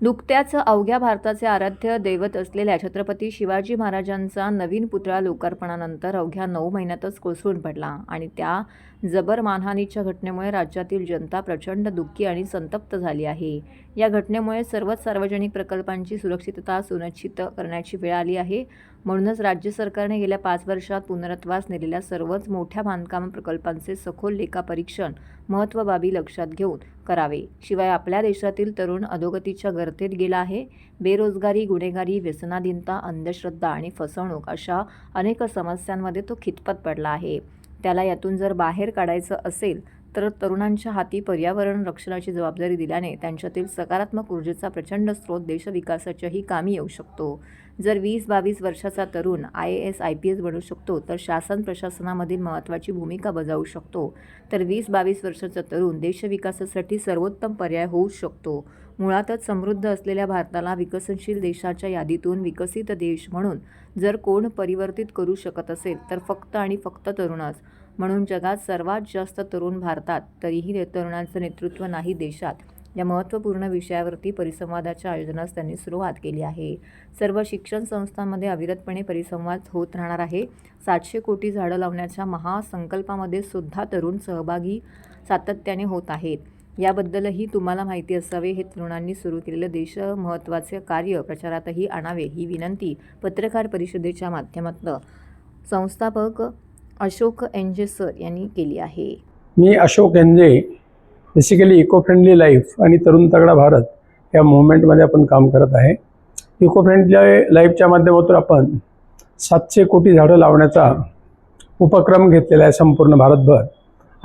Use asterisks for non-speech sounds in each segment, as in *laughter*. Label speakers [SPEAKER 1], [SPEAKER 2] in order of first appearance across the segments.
[SPEAKER 1] नुकत्याच अवघ्या भारताचे आराध्य दैवत असलेल्या छत्रपती शिवाजी महाराजांचा नवीन पुतळा लोकार्पणानंतर अवघ्या नऊ महिन्यातच कोसळून पडला आणि त्या जबर मानहानीच्या घटनेमुळे राज्यातील जनता प्रचंड दुःखी आणि संतप्त झाली आहे. या घटनेमुळे सर्वच सार्वजनिक प्रकल्पांची सुरक्षितता सुनिश्चित करण्याची वेळ आली आहे. म्हणूनच राज्य सरकारने गेल्या पाच वर्षात पुनरुत्वास नेलेल्या सर्वच मोठ्या बांधकाम प्रकल्पांचे सखोल लेखापरीक्षण महत्त्व बाबी लक्षात घेऊन करावे. शिवाय आपल्या देशातील तरुण अधोगतीच्या गर चर्चेत गेला आहे. बेरोजगारी गुन्हेगारी व्यसनाधीनता अंधश्रद्धा आणि फसवणूक अशा अनेक समस्यांमध्ये तो खितपत पडला आहे. त्याला यातून जर बाहेर काढायचं असेल तर तरुणांच्या हाती पर्यावरण रक्षणाची जबाबदारी दिल्याने त्यांच्यातील सकारात्मक ऊर्जेचा प्रचंड स्रोत देशविकासाच्याही कामी येऊ शकतो. जर वीस बावीस वर्षाचा तरुण I A S I P S बनू शकतो तर शासन प्रशासनामधील महत्त्वाची भूमिका बजावू शकतो. तर वीस बावीस वर्षाचा तरुण देशविकासासाठी सर्वोत्तम पर्याय होऊ शकतो. मुळातच समृद्ध असलेल्या भारताला विकसनशील देशाच्या यादीतून विकसित देश म्हणून जर कोण परिवर्तित करू शकत असेल तर फक्त आणि फक्त तरुणच. म्हणून जगात सर्वात जास्त तरुण भारतात तरीही तरुणांचं नेतृत्व नाही देशात. या महत्त्वपूर्ण विषयावरती परिसंवादाच्या आयोजनास त्यांनी सुरुवात केली आहे. सर्व शिक्षण संस्थांमध्ये अविरतपणे परिसंवाद होत राहणार आहे. सातशे कोटी झाडं लावण्याच्या महासंकल्पामध्ये सुद्धा तरुण सहभागी सातत्याने होत आहेत. याबद्दलही तुम्हाला माहिती असावे हे तरुणांनी सुरू केलेलं देश महत्त्वाचे कार्य प्रचारातही आणावे ही विनंती पत्रकार परिषदेच्या माध्यमातनं. संस्थापक अशोक एंजे सर यांनी केली आहे.
[SPEAKER 2] मी अशोक एंजे बेसिकली इको फ्रेंडली लाईफ आणि तरुण तगडा भारत या मुवमेंटमध्ये आपण काम करत आहे. इको फ्रेंडली लाईफच्या माध्यमातून आपण सातशे कोटी झाडं लावण्याचा उपक्रम घेतलेला आहे संपूर्ण भारतभर.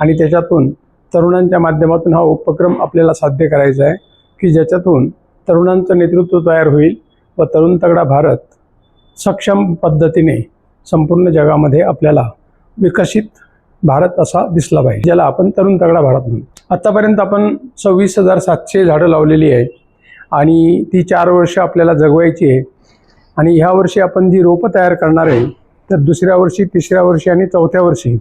[SPEAKER 2] आणि त्याच्यातून तरुणांच्या माध्यमातून हा उपक्रम आपल्याला साध्य करायचा आहे की ज्याच्यातून तरुणांचं नेतृत्व तयार होईल व तरुण तगडा भारत सक्षम पद्धतीने संपूर्ण जगामध्ये आपल्याला विकसित भारत असा दिसला पाहिजे ज्याला आपण तरुण तगडा भारत म्हणतो. आत्तापर्यंत आपण सव्वीस हजार सातशे झाडं लावलेली आहे आणि ती चार वर्ष आपल्याला जगवायची आहे आणि ह्या वर्षी आपण जी रोपं तयार करणार आहे तर दुसऱ्या वर्षी तिसऱ्या वर्षी आणि चौथ्या वर्षी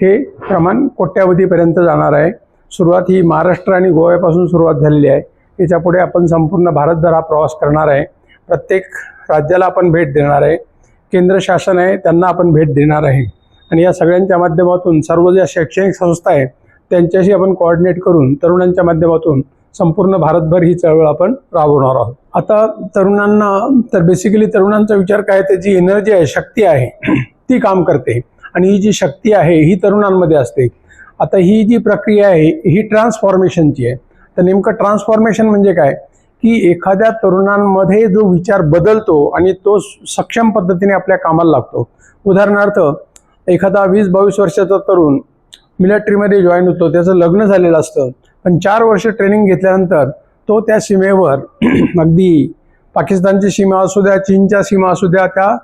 [SPEAKER 2] हे प्रमाण कोट्यावधीपर्यंत जाणार आहे. सुरुवात ही महाराष्ट्र आणि गोव्यापासून सुरुवात झालेली आहे. याच्यापुढे आपण संपूर्ण भारतभर हा प्रवास करणार आहे. प्रत्येक राज्याला आपण भेट देणार आहे. केंद्र शासन आहे त्यांना आपण भेट देणार आहे. आणि या सगळ्यांच्या माध्यमातून सर्व ज्या शैक्षणिक संस्था आहेत त्यांच्याशी आपण कोऑर्डिनेट करून तरुणांच्या माध्यमातून संपूर्ण भारतभर ही चळवळ आपण राबवणार आहोत. आता तरुणांना तर बेसिकली तरुणांचा विचार काय त्याची एनर्जी आहे शक्ती आहे ती काम करते. आणि ही जी शक्ती आहे ही तरुणांमध्ये असते. आता ही जी प्रक्रिया आहे ही ट्रान्सफॉर्मेशनची आहे. तर नेमकं ट्रान्सफॉर्मेशन म्हणजे काय? की एखाद्या तरुणांमध्ये जो विचार बदलतो आणि तो सक्षम पद्धतीने आपल्या कामाला लागतो. उदाहरणार्थ एखादा वीस बावीस वर्षाचा तरुण मिलिटरीमध्ये जॉईन होतो. त्याचं लग्न झालेलं असतं. पण चार वर्ष ट्रेनिंग घेतल्यानंतर तो त्या सीमेवर *clears throat* अगदी पाकिस्तानची सीमा असू द्या चीनच्या सीमा असू द्या त्या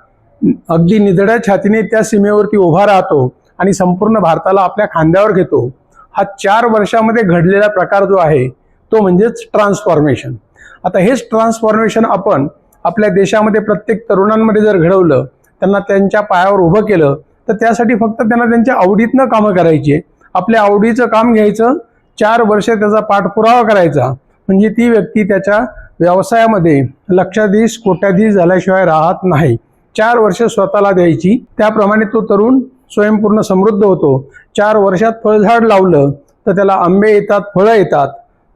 [SPEAKER 2] अगदी निधड्या छातीने त्या सीमेवरती उभा राहतो आणि संपूर्ण भारताला आपल्या खांद्यावर घेतो. हा चार वर्षामध्ये घडलेला प्रकार जो आहे तो म्हणजेच ट्रान्सफॉर्मेशन आता हेच ट्रान्सफॉर्मेशन आपण आपल्या देशामध्ये प्रत्येक तरुणांमध्ये जर घडवलं त्यांना त्यांच्या पायावर उभं केलं तर त्यासाठी फक्त त्यांना त्यांच्या आवडीतनं कामं करायची. आपल्या आवडीचं काम घ्यायचं चार वर्ष त्याचा पाठपुरावा करायचा. म्हणजे ती व्यक्ती त्याच्या व्यवसायामध्ये लक्षाधीश कोट्याधीश झाल्याशिवाय राहत नाही. चार वर्ष स्वतःला द्यायची. त्याप्रमाणे तो तरुण स्वयंपूर्ण समृद्ध होतो. चार वर्षात फळझाड लावलं तर त्याला आंबे येतात फळं येतात.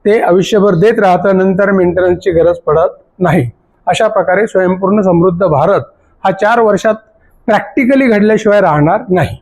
[SPEAKER 2] ते आयुष्यभर देत राहतं नंतर मेंटेनन्सची गरज पडत नाही. अशा प्रकारे स्वयंपूर्ण समृद्ध भारत हा चार वर्षात प्रॅक्टिकली घडल्याशिवाय राहणार नाही.